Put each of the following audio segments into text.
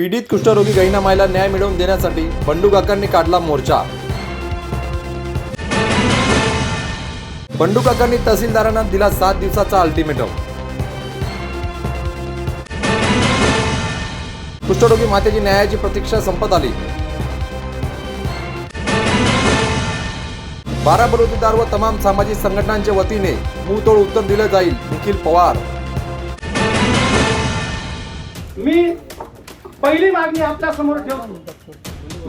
पीडित कुष्ठरोगी गहिना मायला न्याय मिळवून देण्यासाठी बंडू काकांनी काढला मोर्चा. बंडू काकांनी तहसीलदारांना दिला सात दिवसाचा अल्टिमेटम. कुष्ठरोगी मातेची न्यायाची प्रतीक्षा संपत आली. बारा बलुतेदार व तमाम सामाजिक संघटनांच्या वतीने मुंहतोड उत्तर दिलं जाईल निखिल पवार. मी पहिली मागणी आपल्यासमोर ठेवतो.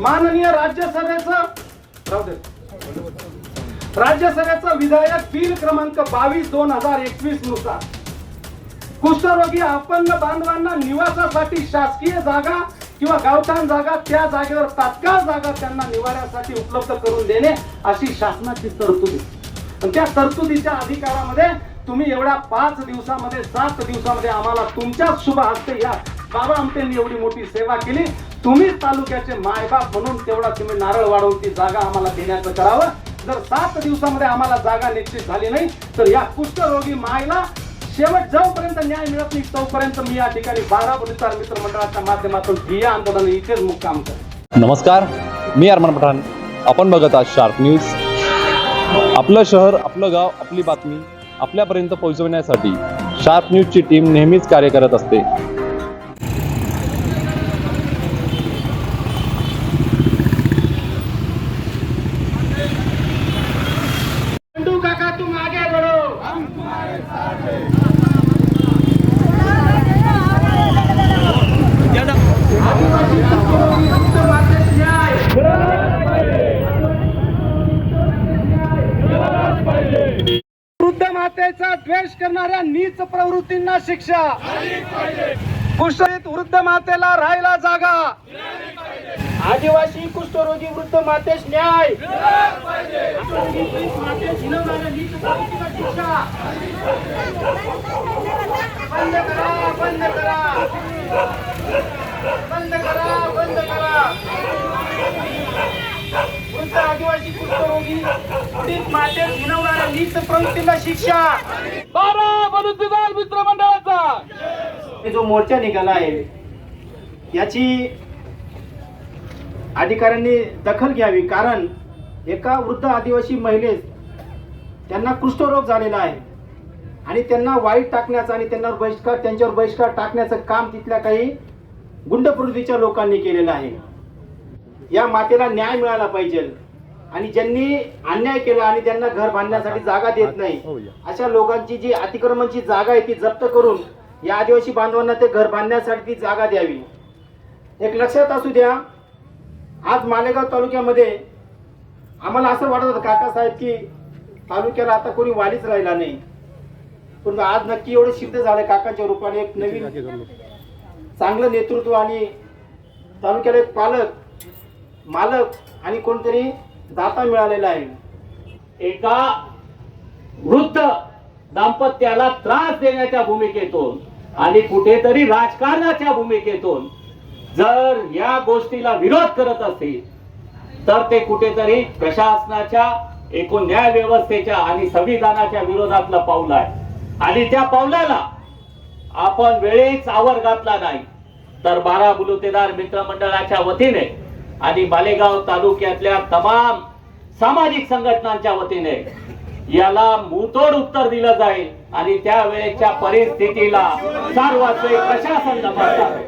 माननीय राज्यसभेचं राहू दे. राज्यसभेचं विधायक बिल क्रमांक बावीस दोन हजार एकवीसनुसार. कुष्ठरोगी अपंग बांधवांना निवासासाठी शासकीय जागा किंवा गावठाण जागा त्या जागेवर तात्काळ जागा त्यांना निवाऱ्यासाठी उपलब्ध करून देणे अशी शासनाची तरतुदी आणि त्या तरतुदीच्या अधिकारामध्ये तुम्ही एवढ्या पाच दिवसामध्ये सात दिवसामध्ये आम्हाला तुमच्याच शुभ हस्ते या बाबा आमटेंनी एवढी मोठी सेवा केली. तुम्हीच तालुक्याचे मायबाप म्हणून तेवढा तुम्ही नारळ वाढवून ती जागा आम्हाला देण्याचं करावं. जर सात दिवसामध्ये आम्हाला जागा निश्चित झाली नाही तर या कुष्ठरोगी मायला शेवट जोपर्यंत न्याय मिळत नाही. तोपर्यंत मी या ठिकाणी बारा बलुतार मित्र मंडळाच्या माध्यमातून ठिय्या आंदोलन इथेच मुक्काम कर नमस्कार मी अरमान पठाण. आपण बघत आहात शार्प न्यूज आपलं शहर आपलं गाव आपली बातमी आपल्यापर्यंत पोहोचवण्यासाठी शार्प न्यूजची टीम नेहमीच कार्य करत असते बंडू काका तुम आगे बढ़ो वृद्ध मातेचा द्वेष प्रवृत्तींना शिक्षा. कुष्ठित वृद्ध मातेला राहायला जागा. आदिवासी कुष्ठरोगी वृद्ध मातेस न्याय. शिक्षा बंद करा बंद करा. बंद करा बंद करा. वृद्ध आदिवासी कुष्ठरोगी पीडित मातेस हिनवणाऱ्या नीच प्रवृत्तीला शिक्षा बारा मित्र मंडळाचा जो मोर्चा निघाला आहे याची अधिकाऱ्यांनी दखल घ्यावी कारण एका वृद्ध आदिवासी महिलेस त्यांना कुष्ठरोग झालेला आहे. आणि त्यांना वाईट टाकण्याचा आणि त्यांना बहिष्कार त्यांच्यावर बहिष्कार टाकण्याचं काम तिथल्या काही गुंड प्रवृत्तीच्या लोकांनी केलेलं आहे. या मातेला न्याय मिळाला पाहिजे. आणि ज्यांनी अन्याय केला आणि त्यांना घर बांधण्यासाठी जागा देत नाही अशा लोकांची जी अतिक्रमणची जागा आहे ती जप्त करून या आदिवासी बांधवांना ते घर बांधण्यासाठी ती जागा द्यावी. एक लक्षात असू द्या आज मालेगाव तालुक्यामध्ये आम्हाला असं वाटत होतं काकासाहेब की तालुक्याला आता कोणी वालीच राहिला नाही. पण आज नक्की एवढं सिद्ध झालं काकाच्या रूपाने एक नवीन चांगलं नेतृत्व आणि तालुक्याला एक पालक मालक आणि कोणतरी दाता मिळालेला आहे. एका वृद्ध दाम्पत्याला त्रास देण्याच्या भूमिकेतून आणि कुठेतरी राजकारणाच्या भूमिकेतून जर या गोष्टीला विरोध करत असतील तर ते कुठेतरी प्रशासनाच्या एकूण न्याय व्यवस्थेच्या आणि संविधानाच्या विरोधातलं पाऊल आहे. आणि त्या पावलाला आपण वेळीच आवर घातला नाही. तर बारा बुलुतेदार मित्रमंडळाच्या वतीने आणि मालेगाव तालुक्यातल्या तमाम सामाजिक संघटनांच्या वतीने याला मुतोड उत्तर दिलं जाईल आणि त्यावेळेच्या परिस्थितीला सार्वत्रिक प्रशासन जबाबदार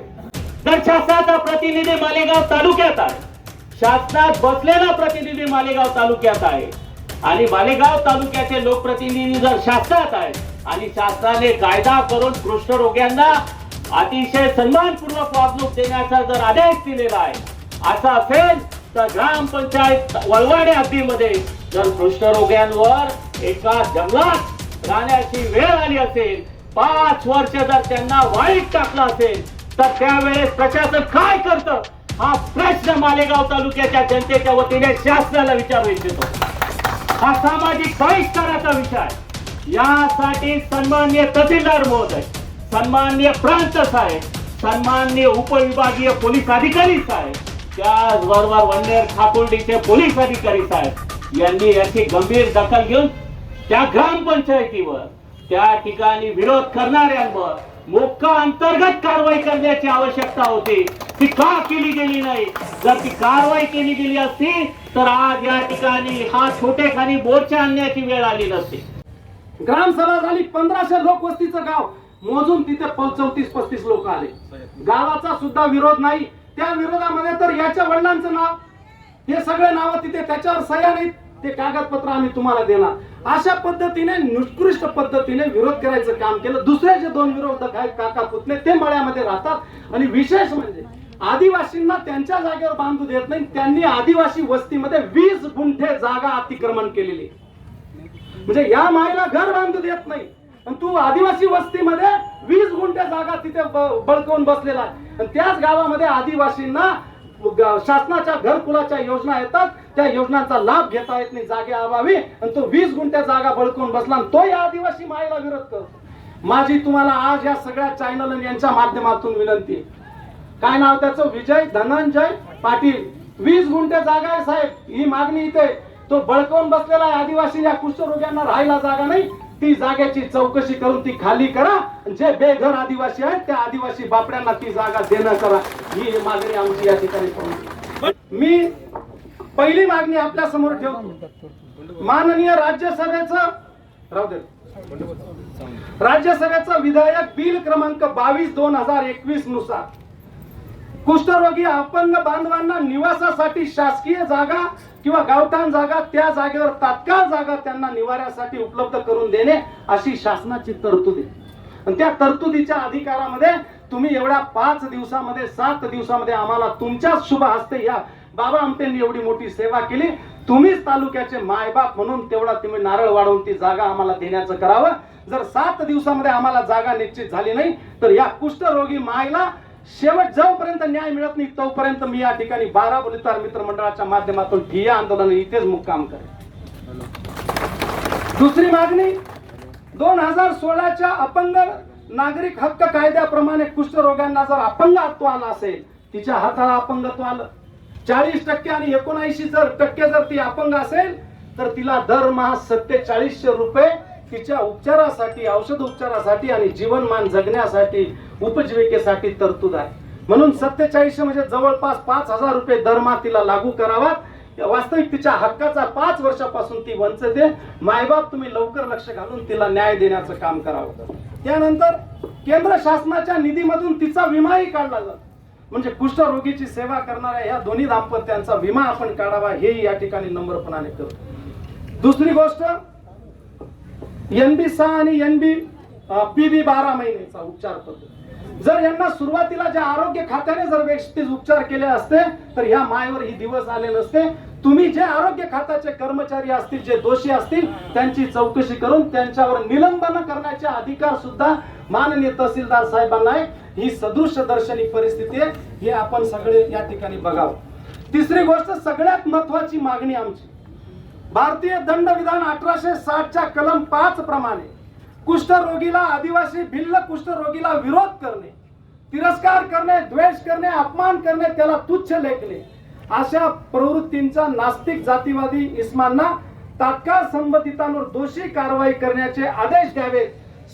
शासनाचा प्रतिनिधी मालेगाव तालुक्यात आहे शासनात बसलेला प्रतिनिधी मालेगाव तालुक्यात आहे आणि मालेगाव तालुक्याचे लोकप्रतिनिधी जर शासनात आहेत आणि शासनाने कायदा करून कृष्णरोग्यांना अतिशय सन्मानपूर्वक वागणूक देण्याचा जर आदेश दिलेला आहे असं असेल तर ग्रामपंचायत वलवाडे हद्दीमध्ये जर कुष्ठरोग्यांवर एका जंगलात राहण्याची वेळ आली असेल पाच वर्ष जर त्यांना वाईट टाकलं असेल तर त्यावेळेस प्रशासन काय करतं? हा प्रश्न मालेगाव तालुक्याच्या जनतेच्या वतीने शासनाला विचारू इच्छितो. हा सामाजिक बहिष्काराचा विषय यासाठी सन्मान्य तहसीलदार महोदय सन्मान्य प्रांत साहेब सन्मान्य उपविभागीय पोलीस अधिकारी साहेब त्याचबरोबर वन्नेर ठाकुर्डीचे पोलीस अधिकारी साहेब. यांनी याची गंभीर दखल घेऊन त्या ग्रामपंचायतीवर त्या ठिकाणी विरोध करणाऱ्यांवर मोक्का अंतर्गत कारवाई करण्याची आवश्यकता होती. ती का केली गेली नाही? जर ती कारवाई केली गेली असती तर आज या ठिकाणी हा छोटेखानी मोर्चा आणण्याची वेळ आली नसती. ग्रामसभा झाली पंधराशे लोक वस्तीचं गाव. मोजून तिथे चौतीस पस्तीस लोक आले. गावाचा सुद्धा विरोध नाही त्या विरोधामध्ये तर याच्या वडिलांचं नाव हे सगळे नावं तिथे त्याच्यावर सह्या नाहीत. ते कागदपत्र आम्ही तुम्हाला देणार. अशा पद्धतीने निकृष्ट पद्धतीने विरोध करायचं काम केलं. दुसरे जे दोन विरोधक आहेत काका पुतले ते मळ्यामध्ये राहतात. आणि विशेष म्हणजे आदिवासींना त्यांच्या जागेवर बांधू देत नाही. त्यांनी आदिवासी वस्तीमध्ये वीस गुंठे जागा अतिक्रमण केलेली. आहे. म्हणजे या मायला घर बांधू देत नाही. आणि तू आदिवासी वस्तीमध्ये वीस गुंठ्या जागा तिथे बळकवून बसलेला आहे. आणि त्याच गावामध्ये आदिवासींना शासनाच्या घरकुलाच्या योजना येतात. त्या योजनांचा लाभ घेता येत नाही जागे अभावी आणि तो वीस गुंठ्या जागा बळकवून बसला आणि तो या आदिवासी मायेला विरोध करतो. माझी तुम्हाला आज या सगळ्या चॅनल यांच्या माध्यमातून विनंती काय नाव त्याचं? विजय धनंजय पाटील. वीस गुंठे जागा आहे साहेब. ही मागणी इथे तो बळकवून बसलेला आहे. आदिवासी या कुष्ठरोग्यांना राहायला जागा नाही. ती जागेची चौकशी करून ती खाली करा जे बेघर आदिवासी आहेत त्या आदिवासी बापड्यांना ती जागा देणं करा. ही मागणी आमची या ठिकाणी मी पहिली मागणी आपल्यासमोर ठेवतो. माननीय राज्यसभेचं राहू दे. राज्यसभेचं विधायक बिल क्रमांक बावीस दोन हजार एकवीसनुसार कुष्ठरोगी अपंग बांधवांना निवासासाठी शासकीय जागा किंवा गावठाण जागा त्या जागेवर तात्काळ जागा त्यांना निवाऱ्यासाठी उपलब्ध करून देणे अशी शासनाची तरतूद आहे. आणि त्या तरतुदीच्या अधिकारामध्ये तुम्ही एवढ्या पाच दिवसामध्ये सात दिवसामध्ये आम्हाला तुमच्याच शुभ हस्ते या बाबा आमटेंनी एवढी मोठी सेवा केली. तुम्हीच तालुक्याचे मायबाप म्हणून तेवढा तुम्ही नारळ वाढवून ती जागा आम्हाला देण्याचं करावं. जर सात दिवसामध्ये आम्हाला जागा निश्चित झाली नाही तर या कुष्ठरोगी मायला शेवट जोपर्यंत न्याय मिळत नाही तोपर्यंत मी या ठिकाणी बारा बलितार मित्र मंडळाच्या माध्यमातून ठिय्या आंदोलन इथेच मुक्काम करेल दुसरी मागणी दोन हजार सोळाच्या अपंग नागरिक हक्क कायद्याप्रमाणे कुष्ठरोगांना जर अपंगत्व आलं असेल तिच्या हाताला अपंगत्व आलं. चाळीस टक्के आणि एकोणऐंशी जर टक्के जर ती अपंग असेल तर तिला दरमहा सत्तेचाळीसशे रुपये तिच्या उपचारासाठी औषध उपचारासाठी आणि जीवनमान जगण्यासाठी उपजीविकेसाठी तरतूद आहे. म्हणून सत्तेचाळीसशे म्हणजे जवळपास पाच हजार रुपये दरमहा तिला लागू करावा वास्तविक तिच्या हक्काचा पाच वर्षापासून ती वंचित आहे. मायबाप तुम्ही लवकर लक्ष घालून तिला न्याय देण्याचं काम करावं. त्यानंतर केंद्र शासनाच्या निधीमधून तिचा विमाही काढला जातो. म्हणजे कुष्ठरोगीची सेवा करणाऱ्या या दोन्ही दाम्पत्यांचा विमा आपण काढावा हेही या ठिकाणी नम्रपणाने करतो. दुसरी गोष्ट एन बी सहा आणि एन बी पी बी बारा महिन्याचा उपचार पद्धत जर यांना सुरुवातीला ज्या आरोग्य खात्याने जर व्यवस्थित उपचार केले असते तर ह्या मायवर ही दिवस आले नसते. तुम्ही जे आरोग्य खात्याचे कर्मचारी असतील जे दोषी असतील त्यांची चौकशी करून त्यांच्यावर निलंबन करण्याचे अधिकार सुद्धा माननीय तहसीलदार साहेबांना आहे. ही सदृश्य दर्शनी परिस्थिती आहे. हे आपण सगळे या ठिकाणी बघावं. तिसरी गोष्ट सगळ्यात महत्वाची मागणी आमची. भारतीय दंड विधान अठराशे साठच्या कलम पाच प्रमाणे कुष्ठरोगीला आदिवासी भिल्ल कुष्ठरोगीला विरोध करणे तिरस्कार करणे द्वेष करणे अपमान करणे त्याला तुच्छ लेखणे अशा प्रवृत्तींचा नास्तिक जातीवादी इस्मांना तात्काळ संबंधितांवर दोषी कारवाई करण्याचे आदेश द्यावे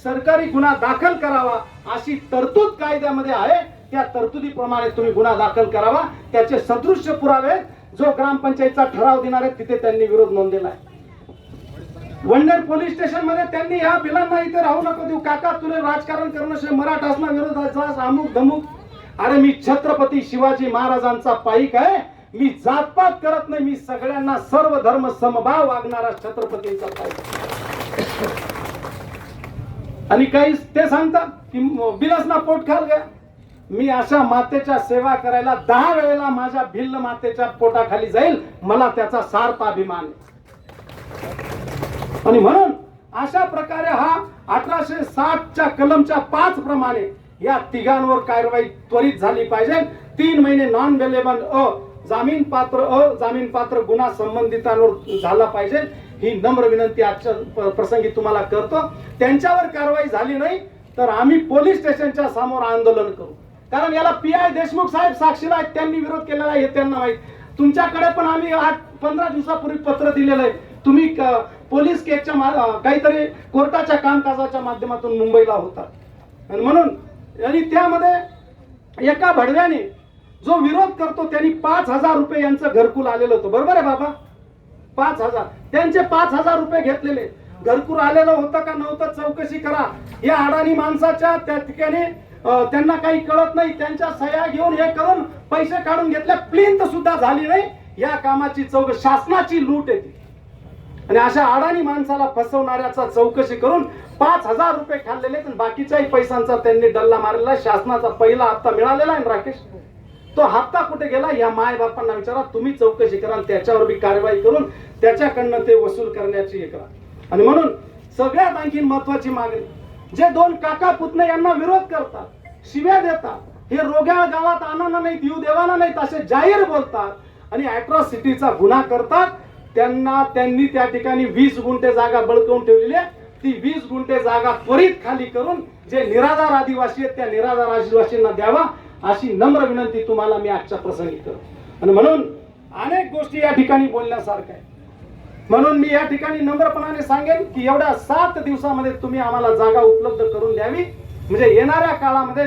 सरकारी गुन्हा दाखल करावा अशी तरतूद कायद्यामध्ये आहे. त्या तरतुदीप्रमाणे तुम्ही गुन्हा दाखल करावा त्याचे सदृश्य पुरावे जो ग्रामपंचायतचा ठराव देणार आहे तिथे त्यांनी विरोध नोंदलेला आहे. वंडर पोलीस स्टेशनमध्ये त्यांनी या बिलांना इथे राहू नको देऊ. काका तुला राजकारण करणं मराठासना मराठा विरोधाचा अमुक धमुक अरे मी छत्रपती शिवाजी महाराजांचा पाईक आहे. मी जातपात करत नाही मी सगळ्यांना सर्व धर्म समभाव वागणारा छत्रपतींचा पाईक आणि काही ते सांगतात की बिलासना पोट खाल गया. मी अशा मातेच्या सेवा करायला दहा वेळेला माझ्या भिल्ल मातेच्या पोटाखाली जाईल मला त्याचा सार्थ अभिमान आहे. आणि म्हणून अशा प्रकारे हा अठराशे साठच्या कलमच्या पाच प्रमाणे या तिघांवर कारवाई त्वरित झाली पाहिजे. तीन महिने नॉन वेलेबल अ जामीन पात्र अ जामीन पात्र गुन्हा संबंधितांवर झाला पाहिजे. ही नम्र विनंती आजच्या प्रसंगी तुम्हाला करतो. त्यांच्यावर कारवाई झाली नाही तर आम्ही पोलीस स्टेशनच्या समोर आंदोलन करू. कारण याला पी आय देशमुख साहेब साक्षीला आहेत त्यांनी विरोध केलेला आहे हे त्यांना माहीत. तुमच्याकडे पण आम्ही आठ पंधरा दिवसापूर्वी पत्र दिलेलं आहे. तुम्ही पोलीस केसच्या मा- काहीतरी कोर्टाच्या कामकाजाच्या माध्यमातून मुंबईला होता. आणि म्हणून आणि त्यामध्ये एका भडव्याने जो विरोध करतो त्यांनी पाच हजार रुपये यांचं घरकुल आलेलं होतं. बरोबर आहे बाबा? पाच हजार. त्यांचे पाच हजार रुपये घेतलेले. घरकुल आलेलं होतं का नव्हतं चौकशी करा. या अडाणी माणसाच्या त्या ठिकाणी त्यांना काही कळत नाही. त्यांच्या सह्या घेऊन हे करून पैसे काढून घेतल्या प्लिंत सुद्धा झाली नाही. या कामाची चौक शासनाची लूट येते आणि अशा अडाणी माणसाला फसवणाऱ्याचा चौकशी करून पाच हजार रुपये खाल्लेले आणि बाकीच्याही पैशांचा त्यांनी डल्ला मारलेला आहे. शासनाचा पहिला हप्ता मिळालेला आहे राकेश? तो हप्ता कुठे गेला? या माय बापांना विचारा. तुम्ही चौकशी करा आणि त्याच्यावर बी कारवाई करून त्याच्याकडनं ते वसूल करण्याची हे करा. आणि म्हणून सगळ्यात आणखी महत्वाची मागणी जे दोन काका पुतणे यांना विरोध करतात शिव्या देतात हे रोग्याळ गावात आणणार नाही देऊ देवाना नाहीत असे जाहीर बोलतात आणि अॅट्रॉसिटीचा गुन्हा करतात त्यांना त्यांनी त्या ठिकाणी वीस गुंठे जागा बळकवून ठेवलेली आहे. ती वीस गुंठे जागा त्वरित खाली करून जे निराधार आदिवासी आहेत त्या निराधार आदिवासींना द्यावा अशी नम्र विनंती तुम्हाला मी आजच्या प्रसंगी करतो. आणि म्हणून अनेक गोष्टी या ठिकाणी बोलण्यासारख्या म्हणून मी या ठिकाणी नम्रपणाने सांगेन की एवढ्या सात दिवसामध्ये तुम्ही आम्हाला जागा उपलब्ध करून द्यावी. म्हणजे येणाऱ्या काळामध्ये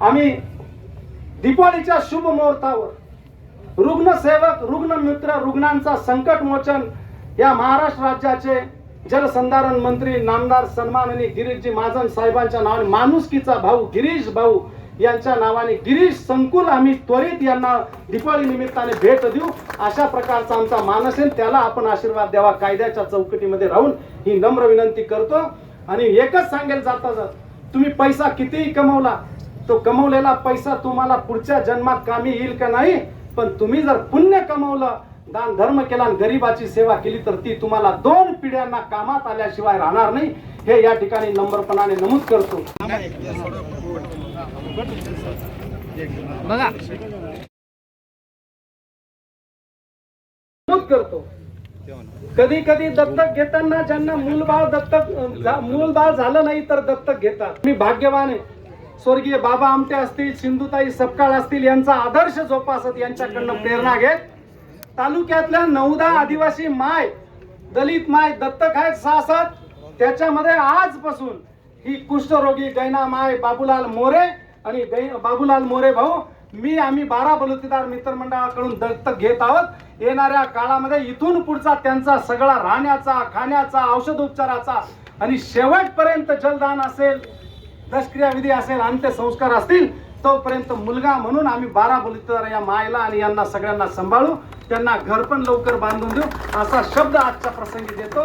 आम्ही दिपावलीच्या शुभ मुहूर्तावर रुग्णसेवक रुग्णमित्र रुग्णांचा संकट मोचन या महाराष्ट्र राज्याचे जलसंधारण मंत्री नामदार सन्माननीय गिरीशजी महाजन साहेबांच्या नावाने माणुसकीचा भाऊ गिरीश भाऊ यांच्या नावाने गिरीश संकुल आम्ही त्वरित यांना दीपावली निमित्ताने भेट देऊ. अशा प्रकारचा आमचा मानस आहे. त्याला आपण आशीर्वाद द्यावा. कायद्याच्या चौकटीमध्ये राहून ही नम्र विनंती करतो. आणि एकच सांगेल जाता जात. तुम्ही पैसा कितीही कमवला तो कमवलेला पैसा तुम्हाला पुढच्या जन्मात कामी येईल का नाही? पण तुम्ही जर पुण्य कमवलं दान धर्म केला आणि गरिबाची सेवा केली तर ती तुम्हाला दोन पिढ्यांना कामात आल्याशिवाय राहणार नाही. हे या ठिकाणी नम्रपणाने नमूद करतो. बघा. करतो. कधी कधी दत्तक घेताना ज्यांना मूलबाळ दत्तक मूल मूलबाळ झालं नाही तर दत्तक घेतात. मी भाग्यवान आहे. स्वर्गीय बाबा आमटे असतील सिंधुताई सपकाळ असतील यांचा आदर्श जोपासत यांच्याकडनं प्रेरणा घेत तालुक्यातल्या नऊदा आदिवासी माय दलित माय दत्तक आहेत सहा सात त्याच्यामध्ये आजपासून ही कुष्ठरोगी गैना माय बाबूलाल मोरे आणि गै बाबूलाल मोरे भाऊ मी आम्ही बारा बलुतेदार मित्रमंडळाकडून दत्तक घेत आहोत. येणाऱ्या काळामध्ये इथून पुढचा त्यांचा सगळा राहण्याचा खाण्याचा औषधोपचाराचा आणि शेवटपर्यंत जलदान असेल दशक्रियाविधी असेल अंत्यसंस्कार असतील तोपर्यंत मुलगा म्हणून आम्ही बारा बलुतेदार या मायला आणि यांना सगळ्यांना सांभाळू. त्यांना घर पण लवकर बांधून देऊ. असा शब्द आजच्या प्रसंगी देतो.